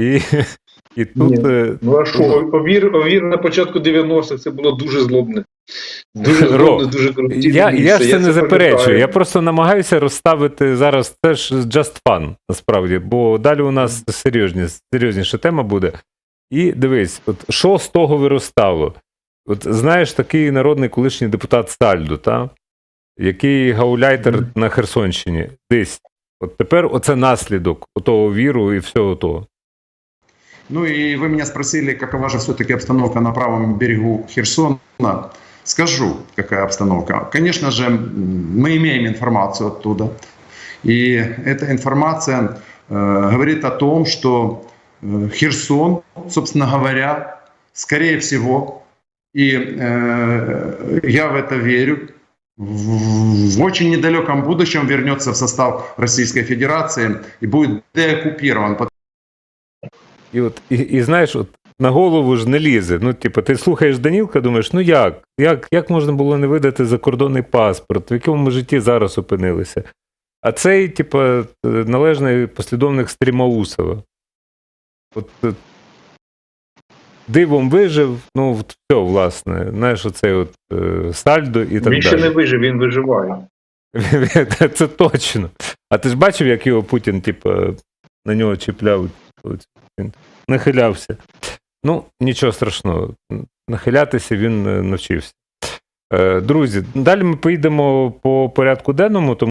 І, і тут. Ні. е, Ну а що, овір, овір на початку 90-х це було дуже злобне. Дуже злобне, дуже корупційне Я, місце. я ж це не заперечую. пам'ятаю. Я просто намагаюся розставити зараз це ж just fun, насправді, бо далі у нас серйозні, серйозніша тема буде. І дивись, от що з того виростало? От знаєш, такий народний колишній депутат Сальдо, та? який гауляйтер Мгм. на Херсонщині, десь. От тепер оце наслідок отого віру і всього того. Ну и вы меня спросили, какова же все-таки обстановка на правом берегу Херсона. Скажу, какая обстановка. Конечно же, мы имеем информацию оттуда. И эта информация э, говорит о том, что э, Херсон, собственно говоря, скорее всего, и э, я в это верю, в очень недалеком будущем вернется в состав Российской Федерации и будет деоккупирован. І от, і, і знаєш, от на голову ж не лізе. Ну, типу, ти слухаєш Данілка, думаєш, ну як? Як, як можна було не видати закордонний паспорт? В якому ми житті зараз опинилися? А цей, типу, належний послідовник Стрімаусова. От, е, дивом вижив, ну, от все, власне. Знаєш, оцей от е, сальдо і так Він ще далі. не вижив, він виживає. Це точно. А ти ж бачив, як його Путін, типу, на нього чіпляв, він нахилявся. Ну, нічого страшного. Нахилятися він е, навчився. Е, Друзі, далі ми поїдемо по порядку денному, тому